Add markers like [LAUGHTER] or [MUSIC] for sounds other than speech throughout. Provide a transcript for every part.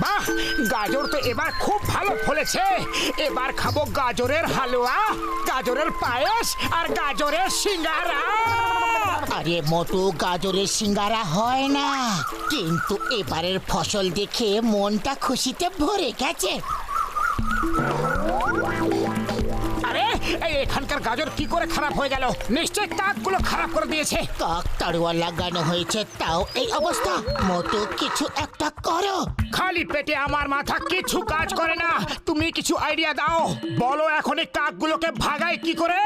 বাহ, গাজর তো এবার খুব ভালো ফলেছে। এবার খাব গাজরের হালুয়া, গাজরের পায়েস আর গাজরের সিঙ্গারা। আরে মোটু, গাজরের সিঙ্গারা হয় না। কিন্তু এবারের ফসল দেখে মনটা খুশিতে ভরে গেছে। এখানকার গাজর কি করে খারাপ হয়ে গেল? নিশ্চয় কাকগুলো খারাপ করে দিয়েছে। কাক তাড়ুয়া লাগানো হয়েছে তাও এই অবস্থা। মতো কিছু একটা করো। খালি পেটে আমার মাথা কিছু কাজ করে না। তুমি কিছু আইডিয়া দাও। বলো এখন এই কাকগুলোকে ভাগাই কি করে?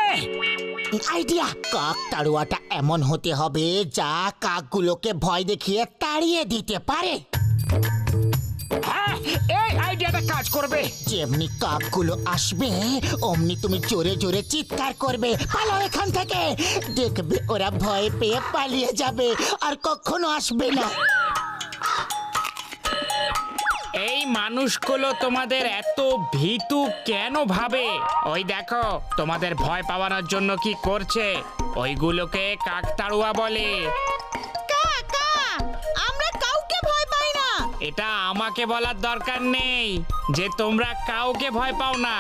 আইডিয়া কাক তাড়ুয়াটা এমন হতে হবে যা কাকগুলোকে ভয় দেখিয়ে তাড়িয়ে দিতে পারে। কাজ করবে। যেমনি কাকগুলো আসবে, অমনি তুমি জোরে জোরে চিৎকার করবে। পালাও এখান থেকে। দেখবে ওরা ভয় পেয়ে পালিয়ে যাবে, আর কখনো আসবে না। এই মানুষগুলো তোমাদের এত ভীতু কেন ভাবে? ওই দেখো, তোমাদের ভয় পাওয়ানোর জন্য কি করছে? ওইগুলোকে কাকতাড়ুয়া বলে। এটা আমাকে বলার দরকার নেই যে তোমরা কাউকে ভয় পাও না।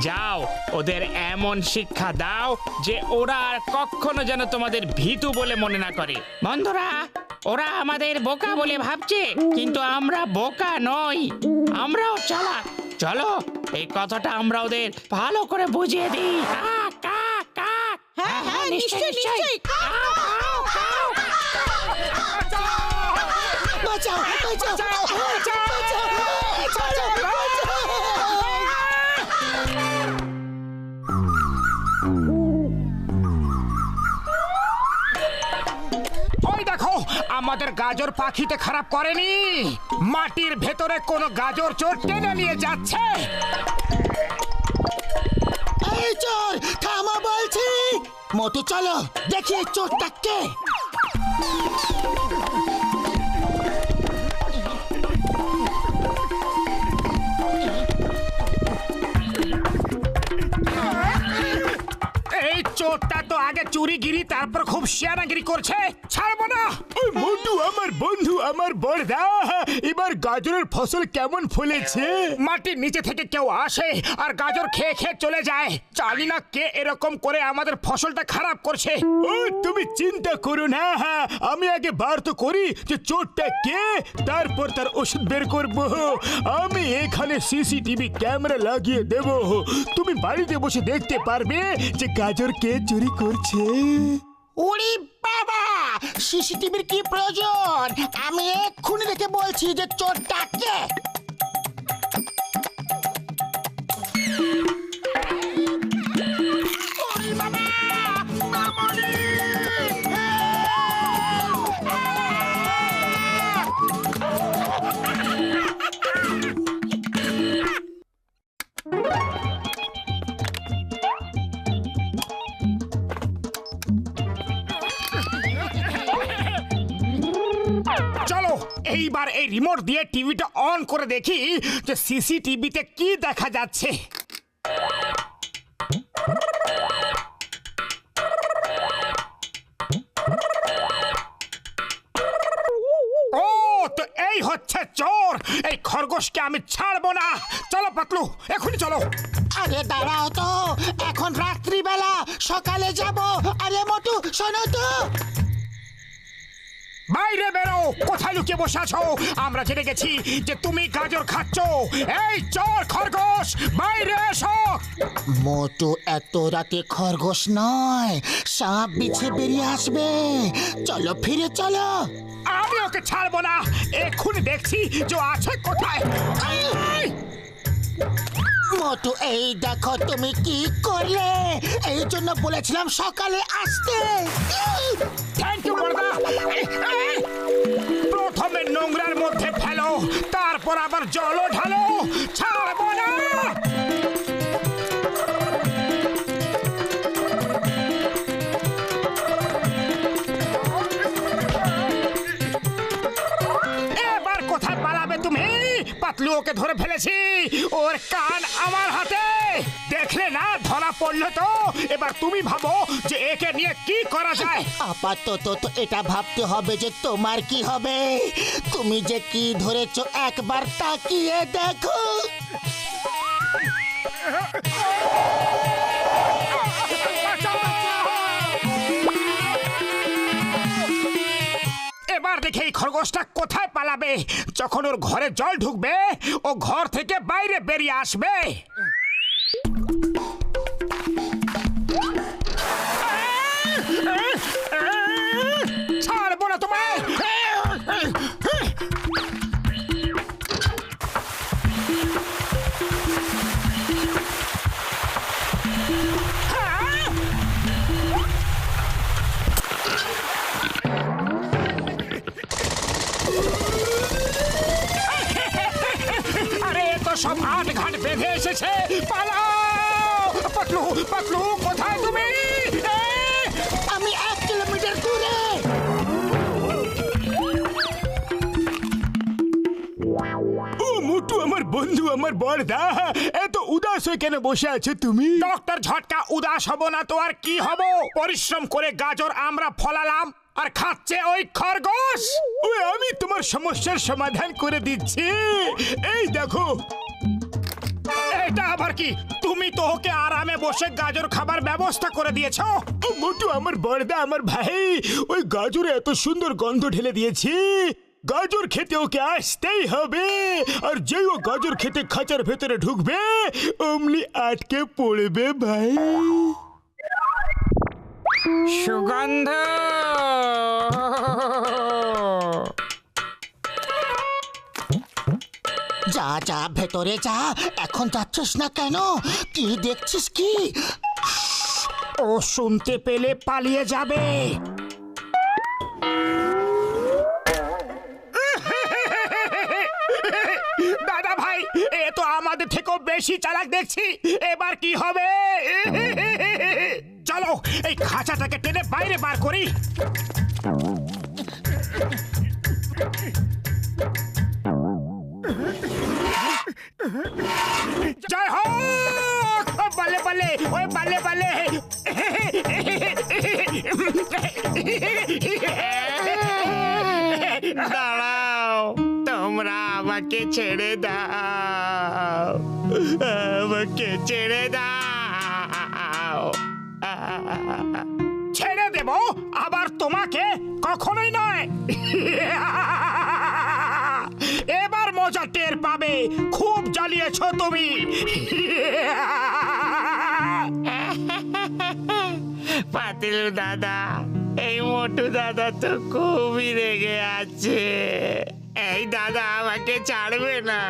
যাও ওদের এমন শিক্ষা দাও যে ওরা আর কখনো যেন তোমাদের ভীতু বলে মনে না করে। বন্ধুরা ওরা আমাদের বোকা বলে ভাবছে কিন্তু আমরা বোকা নই। আমরাও চালাক। চলো এই কথাটা আমরা ওদের ভালো করে বুঝিয়ে দিই। কা কা কা হ্যাঁ হ্যাঁ নিশ্চয়ই। নিশ্চয়ই। বাঁচাও বাঁচাও বাঁচাও ওই দেখো আমাদের গাজর পাখিতে খারাপ করেনি। মাটির ভেতরে কোনো গাজর চোর টেনে নিয়ে যাচ্ছে। এই চোর থামা বলছি। মোটু চলো দেখি চোরটা কে। তো আগে চুরিগিরি তারপর খুব শিয়ানাগিরি করছে ছাড়বো না। ওই মোটু আমার বন্ধু আমার বড়দা। এবার গাজরের ফসল কেমন ফলেছে? মাটির নিচে থেকে কেউ আসে আর গাজর খেয়ে খেয়ে চলে যায়। জানি না কে এরকম করে আমাদের ফসলটা খারাপ করছে। ও তুমি চিন্তা করো না আমি আগে বার তো করি যে চোরটা কে তারপর তার ওষুধ বের করব। আমি এখানে সিসিটিভি ক্যামেরা লাগিয়ে দেব। তুমি বাড়িতে বসে দেখতে পারবে যে গাজর কে চুরি করছে। ওরে বাবা! সিসিটিভির কি প্রয়োজন? আমি এক্ষুনি দেখে বলছি যে চোর কে রিমোট দিয়ে টিভিটা অন করে দেখি যে সিসিটিভিতে কি দেখা যাচ্ছে। এই হচ্ছে চোর। এই খরগোশকে আমি ছাড়বো না। চলো পাতলু, এখনই চলো। আরে দাঁড়াও তো, এখন রাত্রিবেলা সকালে যাব। আরে মোটু, শোনো তো। বাইরে বেরো কোথায় লুকিয়ে বসে আছো? আমরা জেনে গেছি যে তুমি গাজর খাচ্ছ। এই চোর খরগোশ বাইরে এসো। মোটু এত রাতে খরগোশ নয় সাপ বিছে বেরিয়ে আসবে। চলো ফিরে চলো। আমি ওকে ছাড়বো না। এক্ষুনি দেখছি যে আছে কোথায়। মোটু এই দেখো তুমি কি করলে? এই জন্য বলেছিলাম সকালে আসতে। ইউ! প্রথমে নোংরার মধ্যে ফেলো, তারপর আবার জলও ঢালো। ছাড়বো না। পাতলু ওকে ধরে ফেলেছি। ওর কান আমার হাতে। দেখলে না, ধরা পড়ল তো। এবার তুমি ভাবো যে একে নিয়ে কি করা যায়। আপাতত তো এটা ভাবতে হবে যে তোমার কি হবে। তুমি যে কি ধরেছো একবার তাকিয়ে দেখো। দেখে এই খরগোশটা কোথায় পালাবে? যখন ওর ঘরে জল ঢুকবে, ও ঘর থেকে বাইরে বেরিয়ে আসবে। সব আট ঘাট বেঁধে এসেছে। পালাও! পাতলু পাতলু কোথায় তুমি? আমি এক কিলোমিটার দূরে। মোটু আমার বন্ধু আমার বড়দা এত উদাস হয়ে কেন বসে আছো তুমি? ডক্টর ঝটকা উদাস হব না তো আর কি হব? পরিশ্রম করে গাজর আমরা ফলালাম আর খাচ্ছে ওই খরগোশ। ওই আমি তোমার সমস্যার সমাধান করে দিচ্ছি। এই দেখো এটা আবার কি? তুমি তো ওকে আরামে বসে গাজর খাবার ব্যবস্থা করে দিয়েছ। মোটু আমার বড়দা আমার ভাই ওই গাজরে এত সুন্দর গন্ধ ঢেলে দিয়েছি। গাজর খেতে ওকে আসতেই হবে। আর যেই ও গাজর খেতে খাঁচার ভেতরে ঢুকবে অমনি আটকে পড়বে ভাই। সুগন্ধ! যা যা, ভেতরে যা। এখন যাচ্ছিস না কেন? কি দেখছিস কি? ও শুনতে পেলে পালিয়ে যাবে। দাদা ভাই, এ তো আমাদের থেকেও বেশি চালাক দেখছি। এবার কি হবে? চলো, এই খাঁচাটাকে টেনে বাইরে বার করি। জয় হোক! বলে বলে ওই বলে বলে। দাঁড়াও, তোমরা আমাকে ছেড়ে দাও। আমাকে ছেড়ে দাও। ছেড়ে দেব, আবার তোমাকে কখনোই নয়। মজা টের পাবে। খুব জ্বালিয়েছ তুমি। [LAUGHS] পাতিল দাদা, এই মোটু দাদা তো খুবই রেগে আছে। এই দাদা আমাকে ছাড়বে না।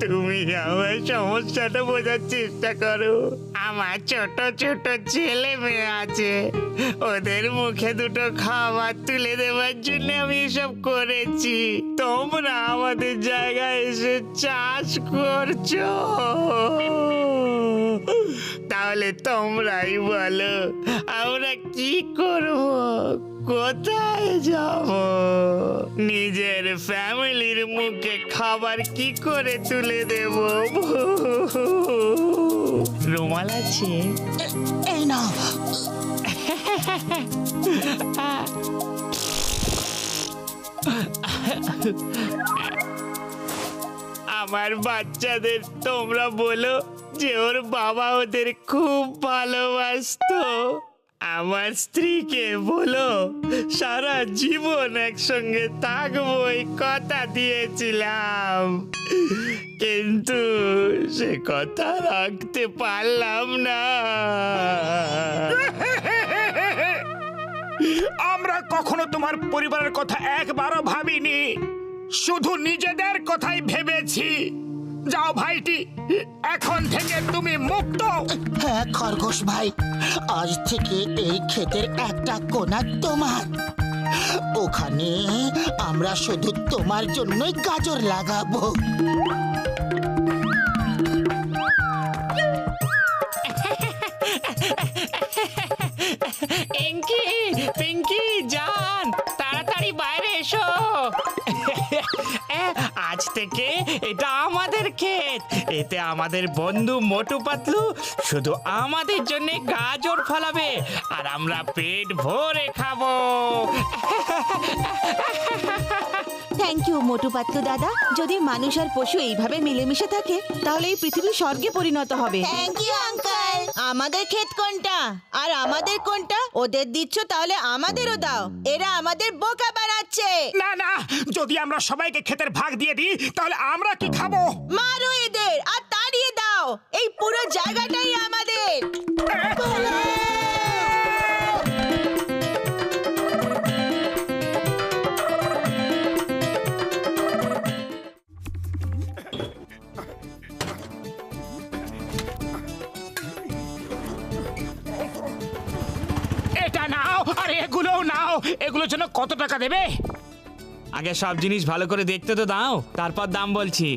তুমি আমার সমস্যাটা বোঝার চেষ্টা করো। আমার ছোট ছোট ছেলে মেয়ে আছে। ওদের মুখে দুটো খাবার তুলে দেওয়ার জন্য আমি এসব করেছি। তোমরা আমাদের জায়গায় এসে চাষ করছ। তাহলে তোমরাই বলো, আমরা কি করব? কোথায় যাব? নিজের ফ্যামিলির মুখে খাবার কি করে তুলে দেব? রুমাল আছে। এই না আমার বাচ্চাদের তোমরা বলো যে ওর বাবা ওদের খুব ভালোবাসতো। আমার স্ত্রীকে বলো, সারা জীবন একসঙ্গে থাকব এই কথা দিয়েছিলাম। কিন্তু সে কথা রাখতে পারলাম না। আমরা কখনো তোমার পরিবারের কথা একবারও ভাবিনি। শুধু নিজেদের কথাই ভেবেছি। যাও ভাইটি। এখন থেকে তুমি মুক্ত। হ্যাঁ খরগোশ ভাই আজ থেকে এই ক্ষেতের একটা কোনা তোমার। ওখানে আমরা শুধু তোমার জন্যই গাজর লাগাবো। [LAUGHS] পিঙ্কি পিঙ্কি যান আজ থেকে এটা আমাদের ক্ষেত। এতে আমাদের বন্ধু মোটু পাতলু শুধু আমাদের জন্য গাজর ফলাবে আর আমরা পেট ভরে খাব। থ্যাংক ইউ মোটু পাতলু দাদা। যদি মানুষ আর পশু এইভাবে মিলেমিশে থাকে তাহলে এই পৃথিবী স্বর্গে পরিণত হবে। থ্যাংক ইউ আঙ্কেল আমাদের ক্ষেত কোনটা? আর আমাদের কোনটা? ওদের দিচ্ছ তাহলে আমাদেরও দাও। এরা আমাদের বোকা বানাচ্ছে। না না যদি আমরা সবাইকে ক্ষেতের ভাগ দিয়ে দিই তাহলে আমরা কি খাব? মারো এদের আর তাড়িয়ে দাও। এই পুরো জায়গাটাই আমাদের। এগুলোর জন্য কত টাকা দেবে? আগে সব জিনিস ভালো করে দেখতে তো দাও তারপর দাম বলছি।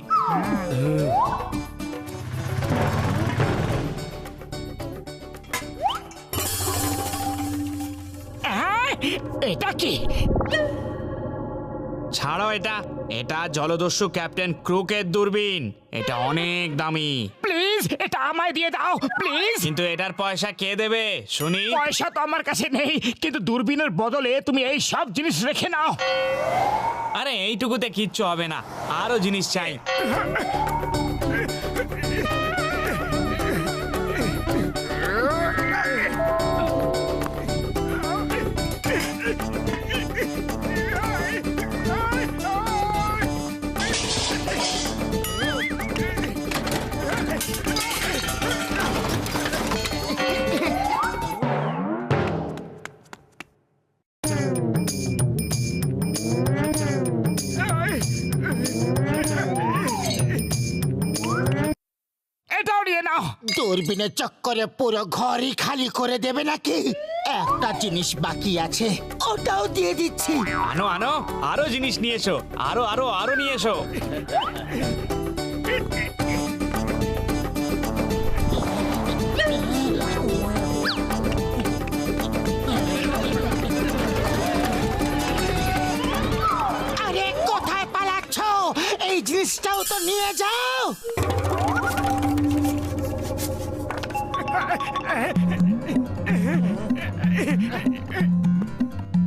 হ্যাঁ এটা কি? ছাড়ো এটা এটা জলদস্যু ক্যাপ্টেন ক্রুকের দূরবীন এটা অনেক দামি। প্লিজ এটা আমায় দিয়ে দাও প্লিজ। কিন্তু এটার পয়সা কে দেবে? শুনি। পয়সা তো আমার কাছে নেই কিন্তু দূরবীনের বদলে তুমি এই সব জিনিস রেখে নাও। আরে এইটুকুতে কিচ্ছু হবে না আরও জিনিস চাই। দূরবীনের চক্করে পুরো ঘরই খালি করে দেবে নাকি? একটা জিনিস বাকি আছে। ওটাও দিয়ে দিচ্ছি। আনো আনো আরও জিনিস নিয়ে এসো। আরও আরও আরও নিয়ে এসো। আরে কোথায় পালাচ্ছ? এই জিনিসটাও তো নিয়ে যাও।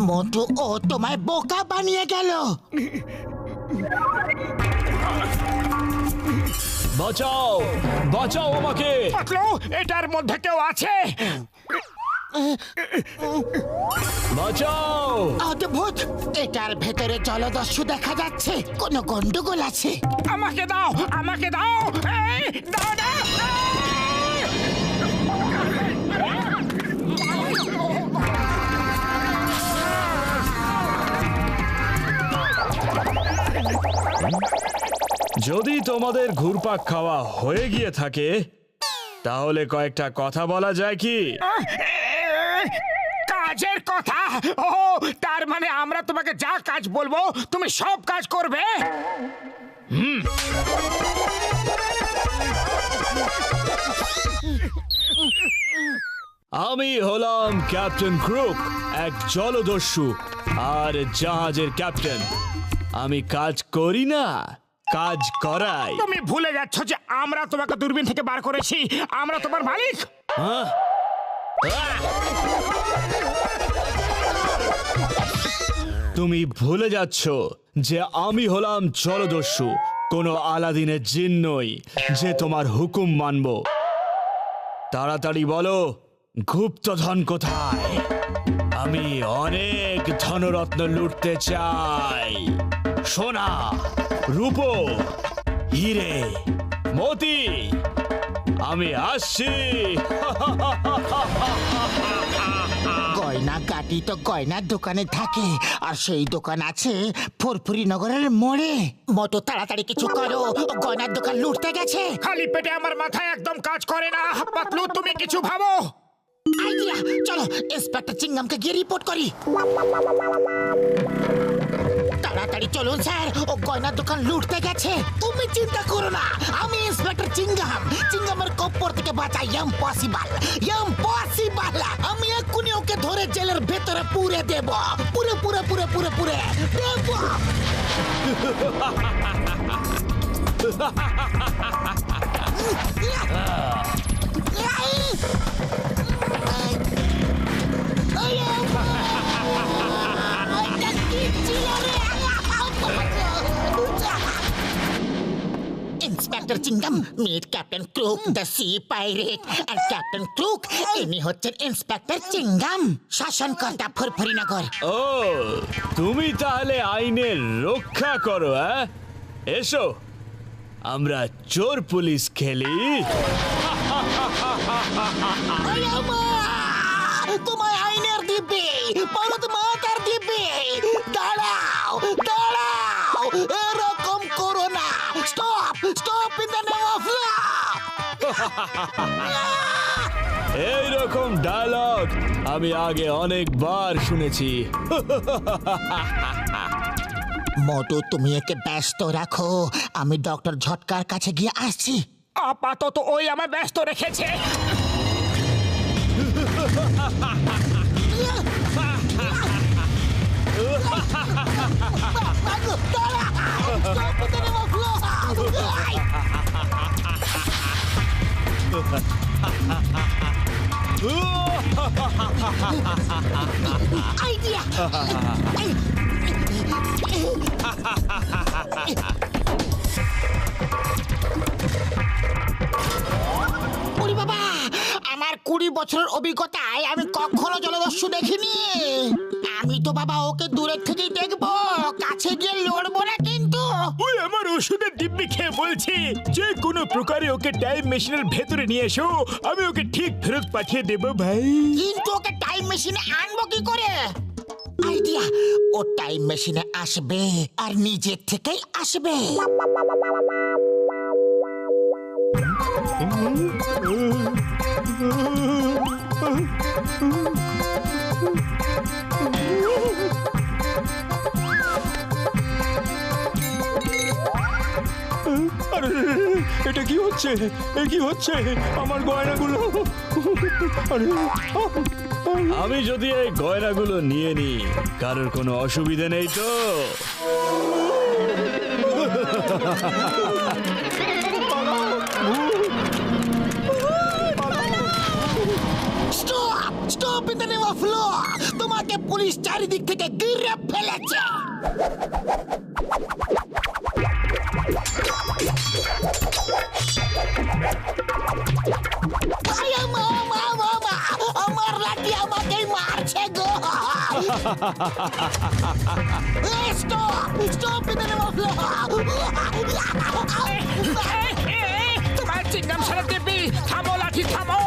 মোটু ও তোমায় বোকা বানিয়ে গেল। বাঁচাও বাঁচাও আমাকে। পাতলু এটার মধ্যে কেউ আছে? বাঁচাও। অদ্ভুত এটার ভেতরে জলদস্যু দেখা যাচ্ছে কোনো গন্ডগোল আছে। আমাকে দাও আমাকে দাও দাও দাও যদি তোমাদের ঘুরপাক খাওয়া হয়ে গিয়ে থাকে তাহলে কয়েকটা কথা বলা যায় কি? কাজের কথা? ও তার মানে আমরা তোমাকে যা কাজ বলব তুমি সব কাজ করবে? আমি হলাম ক্যাপ্টেন ক্রুক এক জলদস্যু আর জাহাজের ক্যাপ্টেন। আমি কাজ করি না কাজ করাই। তুমি ভুলে যাচ্ছ যে আমরা তোমাকে দূরবীন থেকে বার করেছি। আমরা তোমার মালিক। হ্যাঁ? তুমি ভুলে যাচ্ছ যে আমি হলাম জলদস্যু কোনো আলাদিনের জিন নই যে তোমার হুকুম মানব। তাড়াতাড়ি বলো গুপ্তধন কোথায়? আমি অনেক ধনরত্ন লুটতে চাই। সোনা রূপো হিরে মতি আমি আসছি। গয়না গাটি তো গয়নার দোকানে থাকে আর সেই দোকান আছে ফুরফুরি নগরের মোড়ে। মতো তাড়াতাড়ি কিছু করো গয়নার দোকান লুটতে গেছে। খালি পেটে আমার মাথায় একদম কাজ করে না। পাতলু তুমি কিছু ভাবো? আইডিয়া! চলো ইন্সপেক্টর চিংগামকে গিয়ে রিপোর্ট করি। তাড়াতাড়ি চলুন স্যার। ও গয়নার দোকান লুটতে গেছে। তুমি চিন্তা করো না আমি ইন্সপেক্টর চিংগাম চিংগামের কপ্পর থেকে বাঁচাই ইম্পসিবল ইম্পসিবল আমি এক্ষুনি ওকে ধরে জেলের ভেতরে পুরে দেব। পুরে পুরে পুরে পুরে পুরে দেব। [LAUGHS] Inspector Chingam meet captain Crook the sea pirate R captain crook ইনি হচ্ছেন ইন্সপেক্টর চিঙ্গাম শাসনকর্তা ফুরফুরিনগর ও তুমি তাহলে আইনের রক্ষা করো হ্যাঁ? এসো। আমরা চোর পুলিশ খেলি। তোমায় আইনের দিব্যে পরত মাতার দিব্যে দাঁড়াও দাঁড়াও এইরকম ডায়লগ আমি আগে অনেকবার শুনেছি। মোটু তুমি একে ব্যস্ত রাখো। আমি ডক্টর ঝটকার কাছে গিয়ে আসছি। আপাতত ওই আমার ব্যস্ত রেখেছে। Idea! [LAUGHS] ওরে বাবা, আমার কুড়ি বছরের অভিজ্ঞতায় আমি কখনো জলদস্যু দেখিনি আমি তো বাবা ওকে দূরের থেকেই দেখব, কাছে গিয়ে লড়বো না ওষুধের দিব্যি খেয়ে বলছি যে কোনো প্রকারে ওকে টাইম মেশিনের ভেতরে নিয়ে এসো আমি ওকে ঠিক ফেরত পাঠিয়ে দেবো ভাই কিন্তু ওকে টাইম মেশিনে আনব কি করে আইডিয়া ও টাইম মেশিনে আসবে আর নিজের থেকেই আসবে আরে এটা কি হচ্ছে? এ কি হচ্ছে? আমার গয়নাগুলো। আরে আমি যদি এই গয়নাগুলো নিয়ে নিই কারোর কোনো অসুবিধে নেই তো। Stop stop in the name of law তোমাকে পুলিশ চারিদিক থেকে ঘিরে ফেলেছে! লাঠি আমাকেই মারছে গো stop stop in the name of তোমার চিংগাম ছাড়া দেবী থামো লাঠি থামো!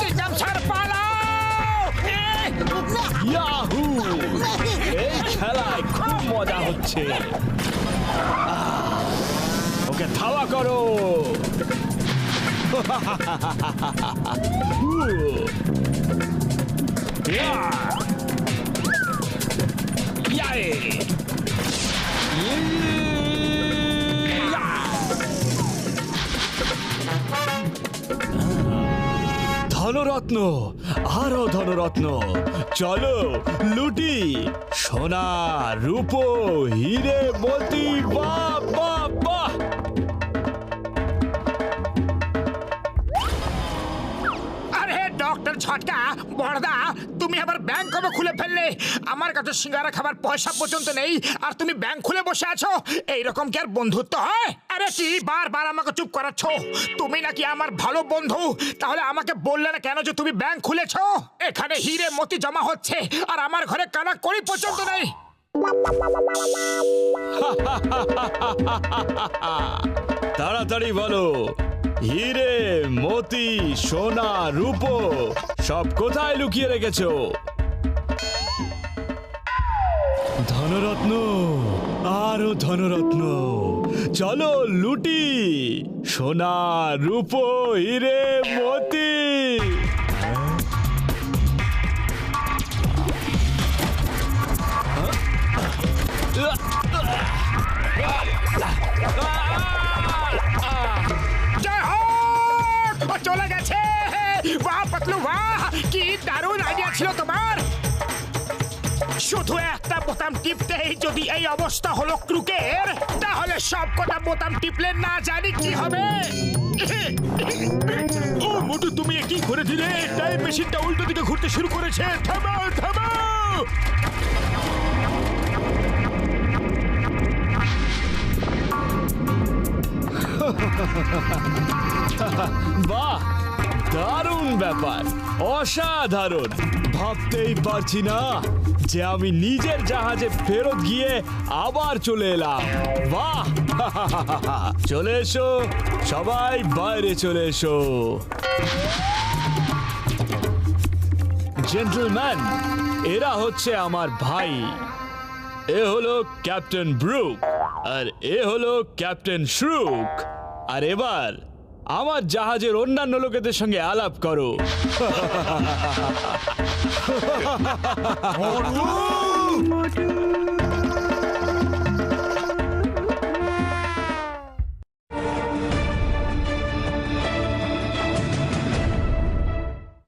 চিংগাম ছাড় পালাও ইয়াহু [LAUGHS] এই খেলায় খুব মজা হচ্ছে ওকে ধাওয়া করো! ধনরত্ন আরও ধনরত্ন। চলো লুটি সোনা রূপো হিরে মতি বাহ ছটকা বড়দা তুমি আবার ব্যাংক কবে খুলে ফেললে? আমার কাছে সিঙ্গারা খাবার পয়সা পর্যন্ত নেই, আর তুমি ব্যাংক খুলে বসে আছো? এইরকম কি আর বন্ধুত্ব হয়? আরে কি, বারবার আমাকে চুপ করাচ্ছ? তুমি নাকি আমার ভালো বন্ধু? তাহলে আমাকে বললে না কেন যে তুমি ব্যাংক খুলেছো? এখানে হিরে মতি জমা হচ্ছে, আর আমার ঘরে কানা কড়ি পর্যন্ত নেই। [LAUGHS] তাড়াতাড়ি বলো হিরে, মতি, সোনা, রূপো, সব কোথায় লুকিয়ে রেখেছ? ধনরত্ন, আরও ধনরত্ন। চলো লুটি, সোনা, রূপো, হিরে, মতি। পাতলু বাহ কি দারুণ আইডিয়া ছিল তোমার! শুধু একটা বোতাম টিপতেই যদি এই অবস্থা হলো ক্রুকের তাহলে সব কটা বোতাম টিপলে না জানি কি হবে। ও মোটু তুমি কি করে দিলে। টাইম মেশিনটা উল্টো দিকে ঘুরতে শুরু করেছে। থামাও থামাও! বাহ দারুণ ব্যাপার, অসাধারণ। ভাবতেই পারছি না যে আমি নিজের জাহাজে ফেরত গিয়ে আবার চলে এলাম। বাহ! [LAUGHS] চলে এসো, সবাই বাইরে চলে এসো। জেন্টলম্যান এরা হচ্ছে আমার ভাই। এ হলো ক্যাপ্টেন ব্রুক, আর এ হলো ক্যাপ্টেন শ্রুক। আর এবার আমার জাহাজের অন্যান্য লোকেদের সঙ্গে আলাপ করো। [LAUGHS]